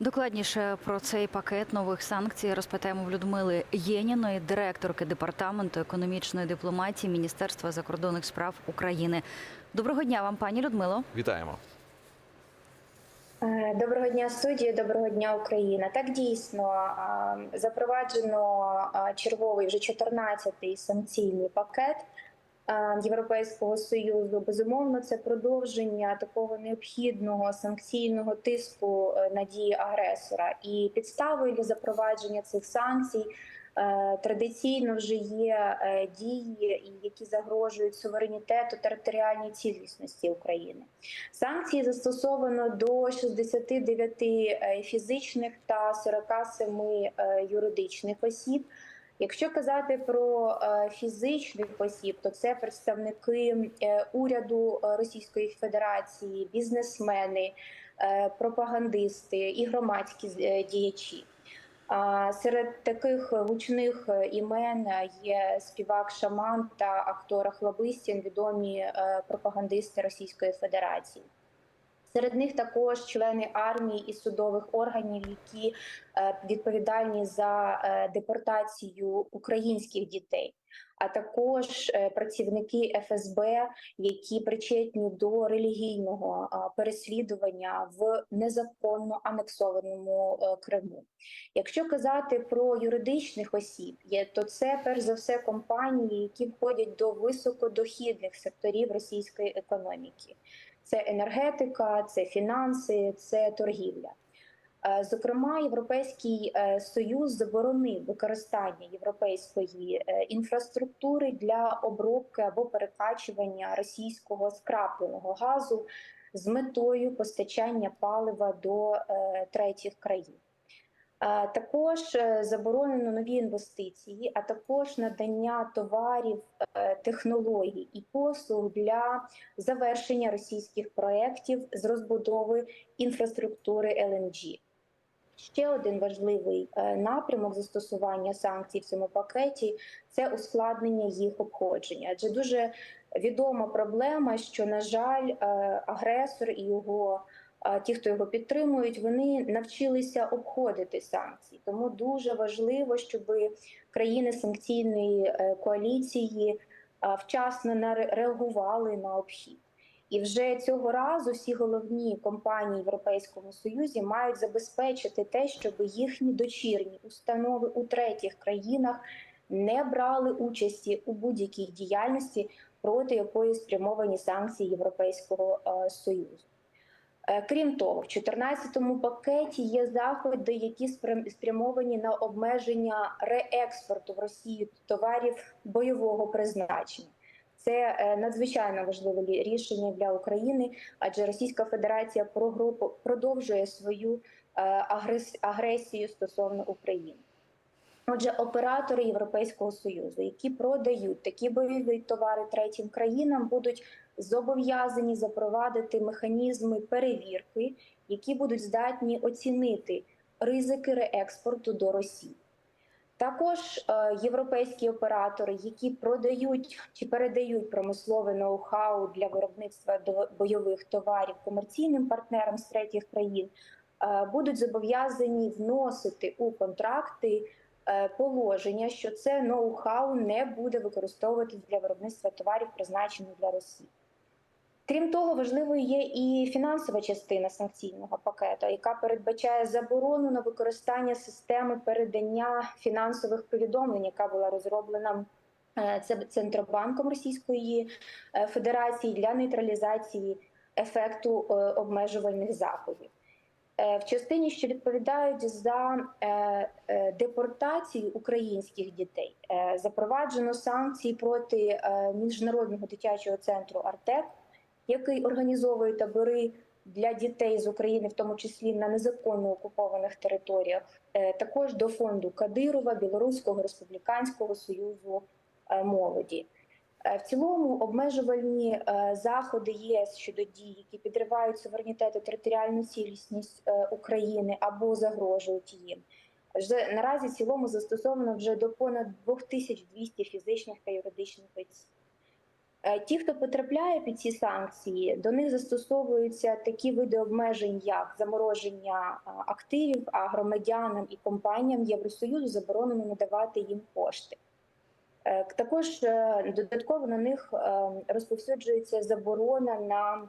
Докладніше про цей пакет нових санкцій розпитаємо в Людмили Єніної, директорки департаменту економічної дипломатії Міністерства закордонних справ України. Доброго дня вам, пані Людмило. Вітаємо. Е, Доброго дня, студії, доброго дня, Україна. Так дійсно запроваджено черговий вже 14-й санкційний пакет Європейського союзу. Безумовно, це продовження такого необхідного санкційного тиску е, на дії агресора. І підставою для запровадження цих санкцій е, традиційно вже є е, дії, які загрожують суверенітету територіальній цілісності України. Санкції застосовано до 69 е, фізичних та 47 е, юридичних осіб. Якщо казати про е, фізичних осіб, то це представники е, уряду е, Російської Федерації, бізнесмени, пропагандисти і громадські діячі. Серед таких гучних імен є співак Шаман та актор Ахлобистін, відомі пропагандисти Російської Федерації. Серед них також члени армії і судових органів, які е, відповідальні за е, депортацію українських дітей, а також е, працівники ФСБ, які причетні до релігійного переслідування в незаконно анексованому Криму. Якщо казати про юридичних осіб, то це перш за все компанії, які входять до високодохідних секторів російської економіки. Це енергетика, це фінанси, це торгівля. Е, Зокрема, Європейський е, союз заборонив використання європейської е, інфраструктури для обробки або перекачування російського скрапленого газу з метою постачання палива до третіх країн. Також е, заборонено нові інвестиції, а також надання товарів, е, технологій і послуг для завершення російських проєктів з розбудови інфраструктури ЛНГ. Ще один важливий е, напрямок застосування санкцій в цьому пакеті це ускладнення їх обходження. Адже дуже відома проблема, що на жаль, агресор і його ті, хто його підтримують, вони навчилися обходити санкції. Тому дуже важливо, щоб країни санкційної е, коаліції вчасно реагували на обхід. І вже цього разу всі головні компанії в Європейському Союзі мають забезпечити те, щоб їхні дочірні установи у третіх країнах не брали участі у будь-якій діяльності, проти якої спрямовані санкції Європейського е, Союзу. Е, Крім того, в 14-му пакеті є заходи, які спрямовані на обмеження реекспорту в Росію товарів бойового призначення. Це е, надзвичайно важливе рішення для України, адже Російська Федерація продовжує свою е, агресію стосовно України. Отже, оператори Європейського союзу, які продають такі бойові товари третім країнам, будуть зобов'язані запровадити механізми перевірки, які будуть здатні оцінити ризики реекспорту до Росії. Також е, європейські оператори, які продають чи передають промислове ноу-хау для виробництва до- бойових товарів комерційним партнерам з третіх країн, е, будуть зобов'язані вносити у контракти е, положення, що це ноу-хау не буде використовуватись для виробництва товарів, призначених для Росії. Крім того, важливою є і фінансова частина санкційного пакету, яка передбачає заборону на використання системи передання фінансових повідомлень, яка була розроблена е, це Центробанком Російської е, Федерації для нейтралізації ефекту е, обмежувальних заходів. В частині, що відповідають за депортацію українських дітей, запроваджено санкції проти міжнародного дитячого центру Артек який організовує табори для дітей з України, в тому числі на незаконно окупованих територіях, Е, також до фонду Кадирова, Білоруського республіканського союзу е, молоді. Е, В цілому обмежувальні заходи ЄС щодо дій, які підривають суверенітет і територіальну цілісність України або загрожують їм. Вже наразі в цілому застосовано вже до понад 2200 фізичних та юридичних осіб. Е, Ті, хто потрапляє під ці санкції, до них застосовуються такі види обмежень, як замороження активів, а громадянам і компаніям Євросоюзу заборонено надавати їм кошти. Е, Також е, додатково на них е, розповсюджується заборона на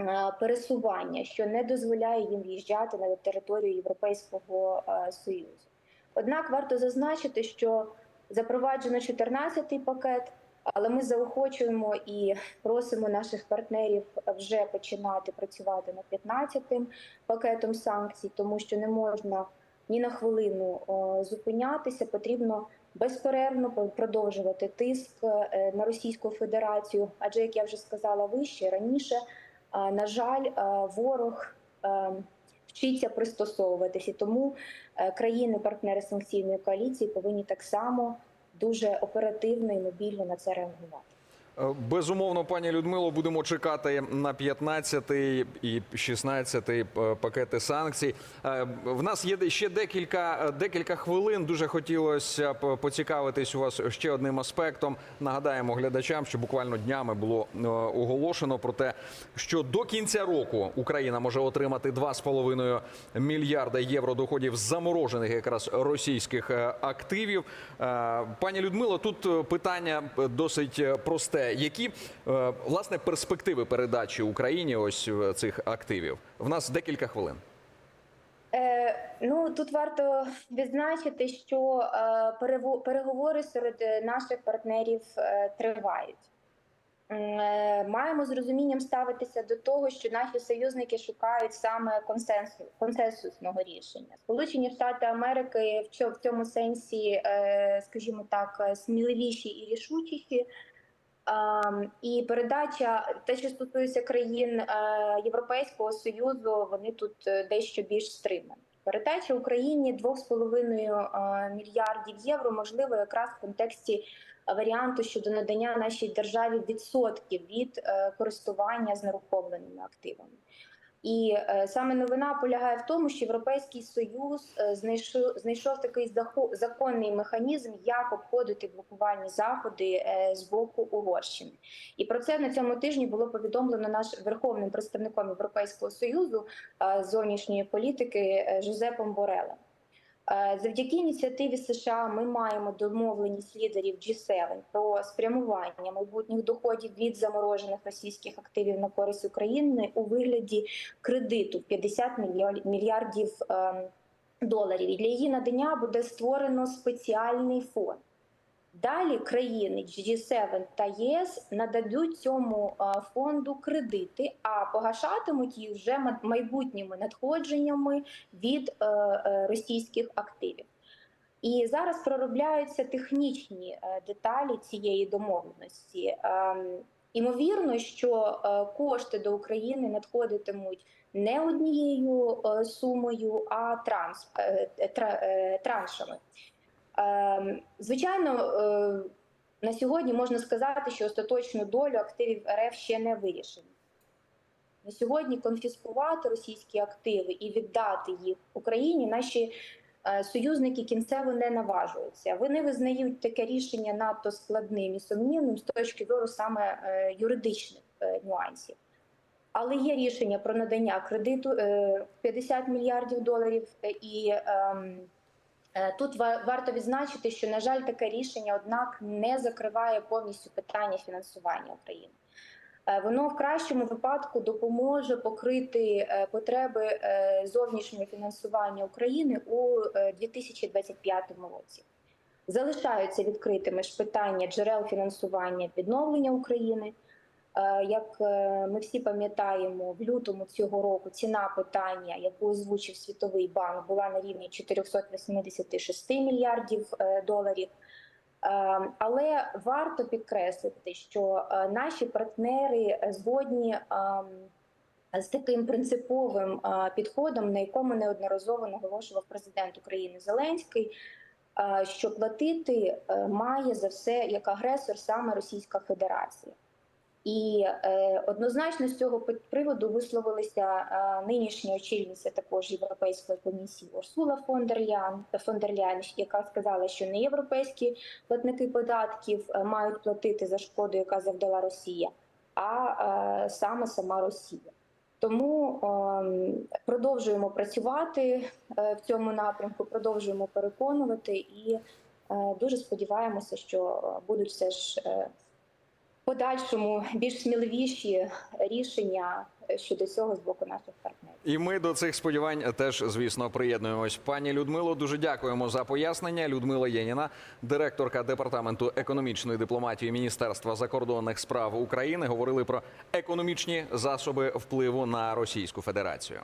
е, пересування, що не дозволяє їм в'їжджати на територію Європейського е, Союзу. Однак варто зазначити, що запроваджено 14-й пакет, але ми заохочуємо і просимо наших партнерів вже починати працювати над 15-тим пакетом санкцій, тому що не можна ні на хвилину зупинятися. Потрібно безперервно продовжувати тиск е, на Російську Федерацію. Адже, як я вже сказала вище раніше, е, на жаль, е, ворог е, вчиться пристосовуватися, тому е, країни-партнери санкційної коаліції повинні так само дуже оперативно і мобільно на це реагувати. Е, Безумовно, пані Людмило, будемо чекати на 15-й і 16-й е, пакети санкцій. Е, В нас є ще декілька, декілька хвилин. Дуже хотілося б поцікавитись у вас ще одним аспектом. Нагадаємо глядачам, що буквально днями було оголошено про те, що до кінця року Україна може отримати 2,5 мільярда євро доходів з заморожених якраз російських активів. Пані Людмило, тут питання досить просте. Які е, власне перспективи передачі Україні ось е, цих активів? В нас декілька хвилин. Е, ну тут варто відзначити, що переговори серед наших партнерів тривають. Маємо з розумінням ставитися до того, що наші союзники шукають саме консенсус, консенсусного рішення. Сполучені Штати Америки в цьому сенсі, скажімо так, сміливіші і рішучіші. І передача, те, що стосується країн е, Європейського союзу, вони тут е, дещо більш стримані. Передача Україні 2,5 е, мільярдів євро можливо якраз в контексті варіанту щодо надання нашій державі відсотків від користування з нерухомленими активами. І е, саме новина полягає в тому, що Європейський Союз е, знайшов, знайшов такий законний механізм, як обходити блокувальні заходи е, з боку Угорщини. І про це на цьому тижні було повідомлено наш верховним представником Європейського союзу зовнішньої політики Жозепом Борелем. Е, Завдяки ініціативі США ми маємо домовленість лідерів G7 про спрямування майбутніх доходів від заморожених російських активів на користь України у вигляді кредиту в 50 мільярдів ем, доларів. І для її надання буде створено спеціальний фонд. Далі країни G7 та ЄС нададуть цьому е, фонду кредити, а погашатимуть їх вже майбутніми надходженнями від е, е, російських активів. І зараз проробляються технічні е, деталі цієї домовленості. Ем, Імовірно, що е, кошти до України надходитимуть не однією е, сумою, а е, е, траншами. Ем, Звичайно, е, на сьогодні можна сказати, що остаточну долю активів РФ ще не вирішені. На сьогодні конфіскувати російські активи і віддати їх Україні наші е, союзники кінцево не наважуються. Вони визнають таке рішення надто складним і сумнівним з точки зору саме е, юридичних нюансів. Але є рішення про надання кредиту е, 50 мільярдів доларів і. Е, Тут ва- варто відзначити, що на жаль, таке рішення, однак, не закриває повністю питання фінансування України. Е, Воно в кращому випадку допоможе покрити е, потреби зовнішнього фінансування України у е, 2025 році. Залишаються відкритими ж питання джерел фінансування відновлення України. Е, Як е, ми всі пам'ятаємо, в лютому цього року ціна питання, яку озвучив Світовий банк, була на рівні 486 мільярдів е, доларів. Але варто підкреслити, що наші партнери згодні ем, з таким принциповим підходом, на якому неодноразово наголошував президент України Зеленський, що платити має за все як агресор саме Російська Федерація. І е, однозначно з цього приводу висловилися е, нинішня очільниця також Європейської комісії Урсула фон дер Лян, яка сказала, що не європейські платники податків е, мають платити за шкоду, яка завдала Росія, а е, саме сама Росія. Тому ем, продовжуємо працювати е, в цьому напрямку, продовжуємо переконувати і е, дуже сподіваємося, що е, будуть все ж е, подальшому більш сміливіші рішення щодо цього з боку наших партнерів. І ми до цих сподівань теж, звісно, приєднуємось. Пані Людмило, дуже дякуємо за пояснення. Людмила Єніна, директорка департаменту економічної дипломатії Міністерства закордонних справ України, говорили про економічні засоби впливу на Російську Федерацію.